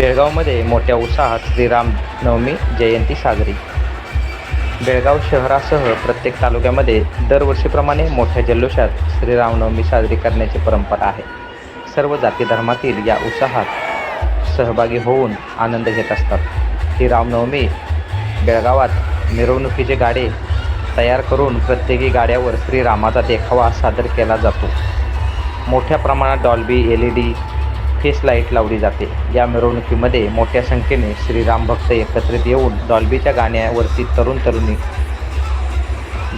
बेळगावमध्ये मोठ्या उत्साहात श्रीरामनवमी जयंती साजरी. बेळगाव शहरासह प्रत्येक तालुक्यामध्ये दरवर्षीप्रमाणे मोठ्या जल्लोषात श्रीरामनवमी साजरी करण्याची परंपरा आहे. सर्व जाती धर्मातील या उत्साहात सहभागी होऊन आनंद घेत असतात. ही रामनवमी बेळगावात मिरवणुकीचे गाडे तयार करून प्रत्येकी गाड्यावर श्रीरामाचा देखावा सादर केला जातो. मोठ्या प्रमाणात Dolby L E D face light लावली जाते. या मिरवणुकीमध्ये मोठ्या संख्येने श्रीराम भक्त एकत्रित येऊन डॉल्बीच्या गाण्यावरती तरुण तरुणी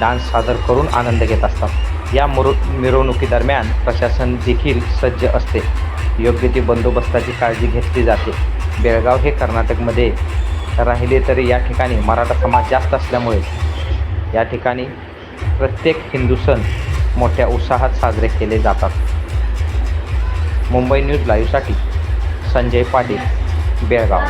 डान्स सादर करून आनंद घेत असतात. या मुर मिरवणुकीदरम्यान प्रशासन देखील सज्ज असते. योग्य ती बंदोबस्ताची काळजी घेतली जाते. बेळगाव हे कर्नाटकमध्ये राहिले तरी या ठिकाणी मराठा समाज जास्त असल्यामुळे या ठिकाणी प्रत्येक हिंदू सण मोठ्या उत्साहात साजरे केले जातात. मुंबई न्यूज लाईव्हसाठी संजय पाटील बेळगाव.